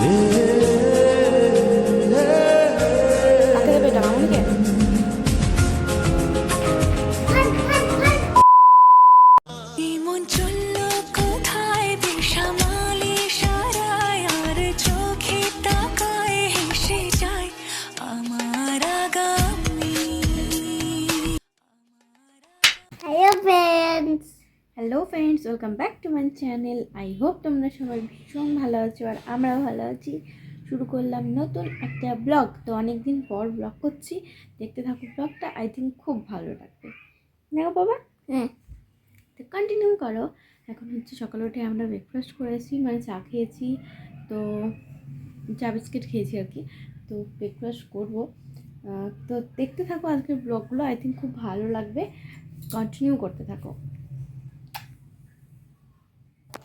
কাকে hello friends welcome back to my channel I hope তোমরা সবাই ভীষণ ভালো আছো আর আমরাও ভালো আছি। শুরু করলাম নতুন একটা ব্লগ তো অনেক দিন পর ব্লগ করছি। দেখতে থাকো ব্লগটা আই থিঙ্ক খুব ভালো লাগবে। দেখো বাবা? হ্যাঁ। তো কন্টিনিউ করো। এখন হচ্ছে সকালে উঠে আমরা ব্রেকফাস্ট করেছি মানে চা খেয়েছি। তো চা বিস্কিট খেয়েছি আর কি। তো ব্রেকফাস্ট করব। তো দেখতে থাকো আজকের ব্লগগুলো আই থিঙ্ক খুব ভালো লাগবে। কন্টিনিউ করতে থাকো।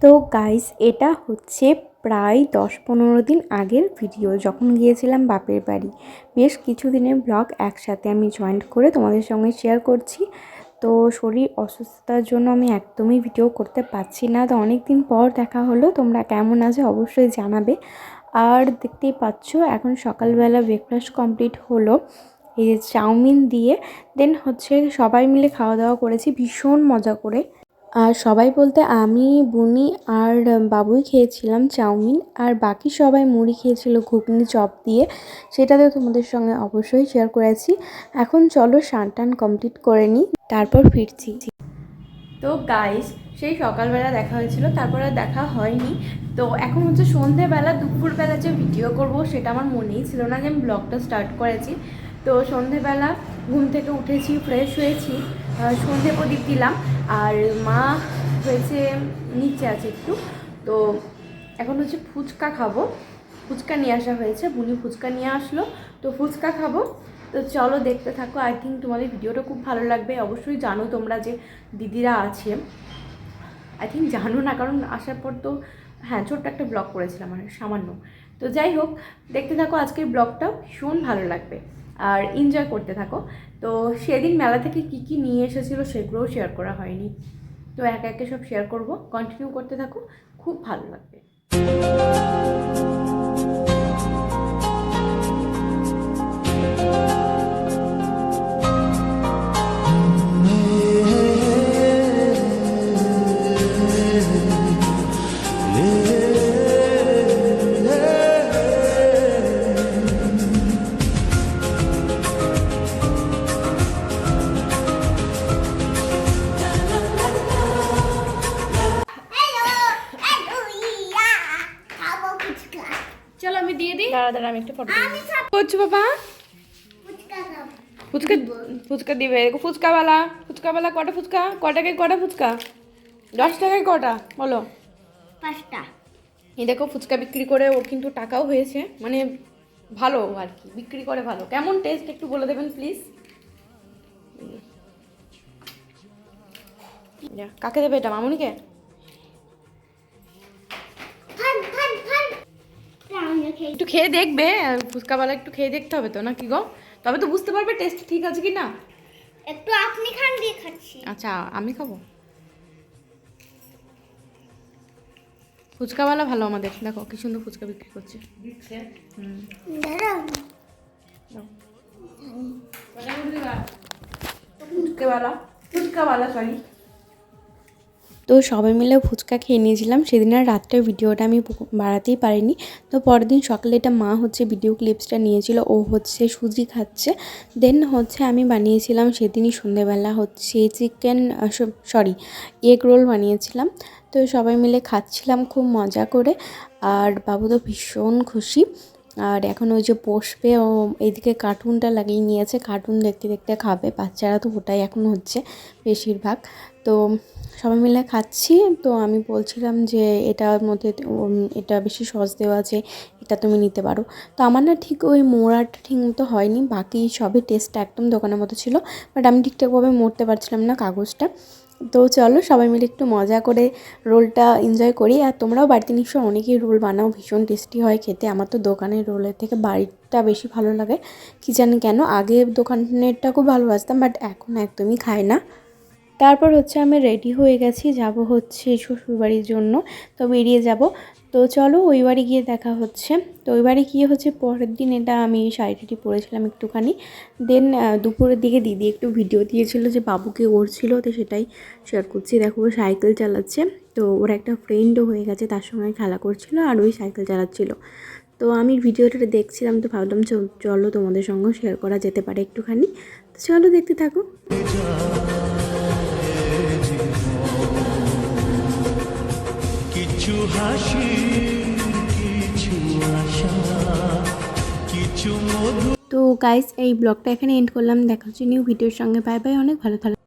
তো গাইস এটা হচ্ছে প্রায় দশ পনেরো দিন আগের ভিডিও যখন গিয়েছিলাম বাপের বাড়ি। বেশ কিছুদিনের ব্লগ একসাথে আমি জয়েন্ট করে তোমাদের সঙ্গে শেয়ার করছি। তো শরীর অসুস্থতার জন্য আমি একদমই ভিডিও করতে পারছি না। তো অনেক দিন পর দেখা হলো, তোমরা কেমন আছো অবশ্যই জানাবে। আর দেখতেই পাচ্ছ, এখন সকালবেলা ব্রেকফাস্ট কমপ্লিট হলো। এই যে চাউমিন দিয়ে দেন হচ্ছে সবাই মিলে খাওয়া দাওয়া করেছি, ভীষণ মজা করে। আর সবাই বলতে আমি, বুনি আর বাবুই খেয়েছিলাম চাউমিন। আর বাকি সবাই মুড়ি খেয়েছিল ঘুগনি চপ দিয়ে। সেটাতেও তোমাদের সঙ্গে অবশ্যই শেয়ার করেছি। এখন চলো স্নান টান কমপ্লিট করে নিই, তারপর ফিরছি। তো গাইস সেই সকালবেলা দেখা হয়েছিল, তারপর দেখা হয়নি। তো এখন হচ্ছে সন্ধেবেলা, দুপুরবেলা যে ভিডিও করব, সেটা আমার মনেই ছিল না যে আমি ব্লগটা স্টার্ট করেছি। তো সন্ধেবেলা ঘুম থেকে উঠেছি ফ্রেশ হয়েছি। সন্ধে প্রদীপ দিলাম। আর মা হয়েছে, নিচে আছে একটু। তো এখন হচ্ছে ফুচকা খাব। ফুচকা নিয়ে আসা হয়েছে, বুনি ফুচকা নিয়ে আসলো। তো ফুচকা খাব। তো চলো দেখতে থাকো। আই থিঙ্ক তোমাদের ভিডিওটা খুব ভালো লাগবে। অবশ্যই জানো তোমরা যে দিদিরা আছে। আই থিঙ্ক জানো না, কারণ আসার পর তো হ্যাঁ ছোট্ট একটা ব্লগ করেছিলাম মানে সামান্য। তো যাই হোক, দেখতে থাকো আজকের ব্লগটাও ভীষণ ভালো লাগবে। আর এনজয় করতে থাকো। তো সেদিন মেলা থেকে কি কি নিয়ে এসেছিল সেগুলোও শেয়ার করা হয়নি। তো একে একে সব শেয়ার করব। কন্টিনিউ করতে থাকো। খুব ভালো লাগবে। চলো আমি দিয়ে দিই। দাঁড়া দাঁড়া আমি একটা ফটো করছি বাবা? ফুচকা ফুচকা ফুচকা দিবে। দেখো ফুচকাওয়ালা ফুচকাওয়ালা কটা ফুচকা? কটাকে কটা ফুচকা? দশ টাকায় কটা? বলো। পাঁচটা। এই দেখো ফুচকা বিক্রি করে ওর কিন্তু টাকাও হয়েছে। মানে ভালো আর কি বিক্রি করে ভালো। কেমন টেস্ট একটু বলে দেবেন প্লিজ কাকে দেবে এটা মামুনিকে? খেয়ে দেখবে ফুচকাওয়ালা একটু খেয়ে দেখতে হবে তো নাকি গো? তবে তো বুঝতে পারবে টেস্ট ঠিক আছে কি না একটু আপনি খান দিয়ে খাচ্ছি। আচ্ছা আমি খাব? ফুচকাওয়ালা ভালো আমাদের দেখো কি সুন্দর ফুচকা বিক্রি করছে। হুম ফুচকাওয়ালা ফুচকাওয়ালা সরি তো সবাই মিলে ফুচকা খেয়ে নিয়েছিলাম। সেদিন আর রাত্রের ভিডিওটা আমি বাড়াতেই পারিনি। তো পরের দিন সকালে এটা মা হচ্ছে ভিডিও ক্লিপসটা নিয়েছিল, ও হচ্ছে সুজি খাচ্ছে। দেন হচ্ছে আমি বানিয়েছিলাম সেদিনই সন্ধেবেলা হচ্ছে চিকেন সরি এগ রোল বানিয়েছিলাম। তো সবাই মিলে খাচ্ছিলাম খুব মজা করে। আর বাবু তো ভীষণ খুশি। আর এখন ওই যে বসবে, ও এইদিকে কার্টুনটা লাগিয়ে নিয়েছে, কার্টুন দেখতে দেখতে খাবে, বাচ্চারা তো ওটাই এখন হচ্ছে বেশিরভাগ। তো সবাই মিলে খাচ্ছি, তো আমি বলছিলাম যে এটার মধ্যে এটা বেশি সস দেওয়া আছে, এটা তুমি নিতে পারো। তো আমার না ঠিক ওই মোড়াটা ঠিক মতো হয়নি, বাকি সবই টেস্টটা একদম দোকানের মতো ছিল বাট আমি ঠিকঠাকভাবে মরতে পারছিলাম না কাগজটা। তো চলো সবাই মিলে একটু মজা করে রোলটা এনজয় করি। আর তোমরাও বাড়িতে নিশ্চয় অনেকেই রোল বানাও, ভীষণ টেস্টি হয় খেতে। আমার তো দোকানের রোলের থেকে বাড়িটা বেশি ভালো লাগে। কি জানি কেন, আগে দোকানেরটা খুব ভালোবাসতাম বাট এখন একদমই খাই না। তারপর হচ্ছে আমি রেডি হয়ে গেছি, যাব হচ্ছে শ্বশুরবাড়ির জন্য। তো বেরিয়ে যাব। তো চলো ওই বাড়ি গিয়ে দেখা হচ্ছে। তো ওই বাড়ি গিয়ে হচ্ছে পরের দিন এটা আমি শাড়িটি পরেছিলাম একটুখানি। দেন দুপুরের দিকে দিদি একটু ভিডিও দিয়েছিল যে বাবুকে ওড়ছিল তো সেটাই শেয়ার করছি। দেখো ও সাইকেল চালাচ্ছে। তো ওর একটা ফ্রেন্ডও হয়ে গেছে, তার সঙ্গে খেলা করছিল আর ওই সাইকেল চালাচ্ছিল। তো আমি ভিডিওটা দেখছিলাম তো ভাবলাম, চলো তোমাদের সঙ্গে শেয়ার করা যেতে পারে একটুখানি। তো চলো দেখতে থাকো। কিছু হাসি, কিছু আশা, কিছু মধু। তো গাইস এই ব্লগটা এখানে এন্ড করলাম। দেখা হচ্ছে নিউ ভিডিওর সঙ্গে। বাই বাই অনেক ভালো থাকো।